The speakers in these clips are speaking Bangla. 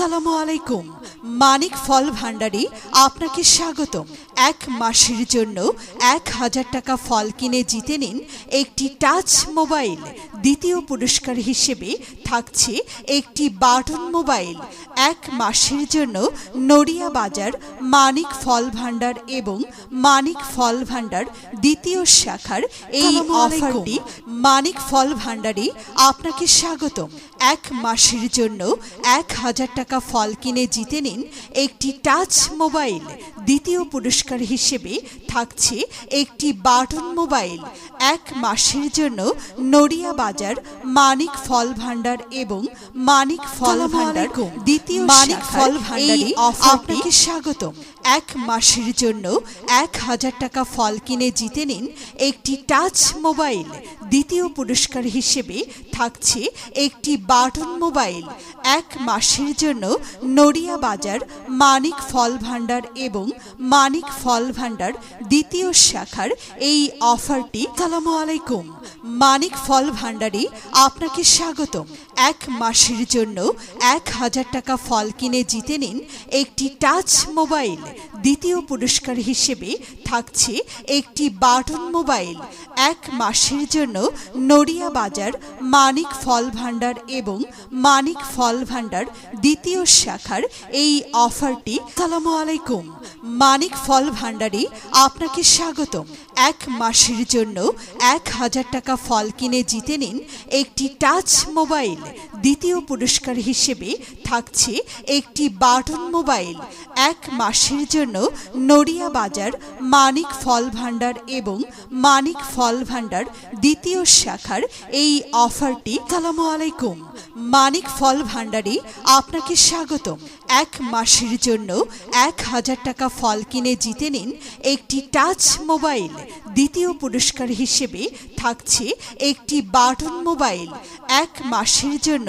আসসালামু আলাইকুম। মানিক ফল ভান্ডারি আপনাকে স্বাগতম। এক মাসের জন্য এক হাজার টাকা ফল কিনে জিতে নিন একটি টাচ মোবাইল। দ্বিতীয় পুরস্কার হিসেবে থাকছে একটি বাটন মোবাইল এক মাসের জন্য নড়িয়া বাজার মানিক ফল ভাণ্ডার এবং মানিক ফল ভান্ডার দ্বিতীয় শাখার এই অফারটি মানিক ফল ভান্ডারি আপনাকে স্বাগতম। এক মাসের জন্য এক হাজার টাকা ফল কিনে জিতে নিন একটি টাচ মোবাইল। দ্বিতীয় পুরস্কার হিসেবে থাকছে একটি বাটন মোবাইল এক মাসের জন্য নড়িয়া বাজার মানিক ফল ভান্ডার এবং মানিক ফল ভান্ডার দ্বিতীয় মানিক ফল ভান্ডারি আপনাকে স্বাগত এক মাসের জন্য এক হাজার টাকা ফল কিনে জিতে নিন একটি টাচ মোবাইল। দ্বিতীয় পুরস্কার হিসেবে থাকছে একটি বাটন মোবাইল, এক মাসের জন্য নড়িয়া বাজার, মানিক ফল ভাণ্ডার এবং মানিক ফল ভাণ্ডার দ্বিতীয় শাখার এই অফারটি। সালামু আলাইকুম। মানিক ফল ভান্ডারি আপনাকে স্বাগতম। এক মাসের জন্য এক হাজার টাকা ফল কিনে জিতে নিন একটি টাচ মোবাইল। দ্বিতীয় পুরস্কার হিসেবে থাকছে একটি বাটন মোবাইল। এক মাসের জন্য নড়িয়া বাজার, মানিক ফল ভান্ডার এবং মানিক ফল ভান্ডার দ্বিতীয় শাখার এই অফারটি। সালামু আলাইকুম। মানিক ফল ভান্ডারি আপনাকে স্বাগতম। এক মাসের জন্য এক হাজার টাকা ফল কিনে জিতে নিন একটি টাচ মোবাইল। দ্বিতীয় পুরস্কার হিসেবে থাকছে একটি বাটন মোবাইল। এক মাসের জন্য নড়িয়া বাজার, মানিক ফল ভান্ডার এবং মানিক ফল ভান্ডার দ্বিতীয় শাখার এই অফারটি। সালামু আলাইকুম। মানিক ফল ভান্ডারি আপনাকে স্বাগতম। এক মাসের জন্য এক হাজার টাকা ফল কিনে জিতে নিন একটি টাচ মোবাইল। দ্বিতীয় পুরস্কার হিসেবে থাকছে একটি বাটন মোবাইল, এক মাসের জন্য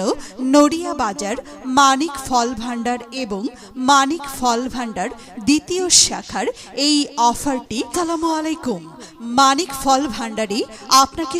নড়িয়া বাজার, মানিক ফল ভাণ্ডার এবং মানিক ফল ভাণ্ডার দ্বিতীয় শাখার এই অফারটি। সালামু আলাইকুম। মানিক ফল ভাণ্ডারই আপনাকে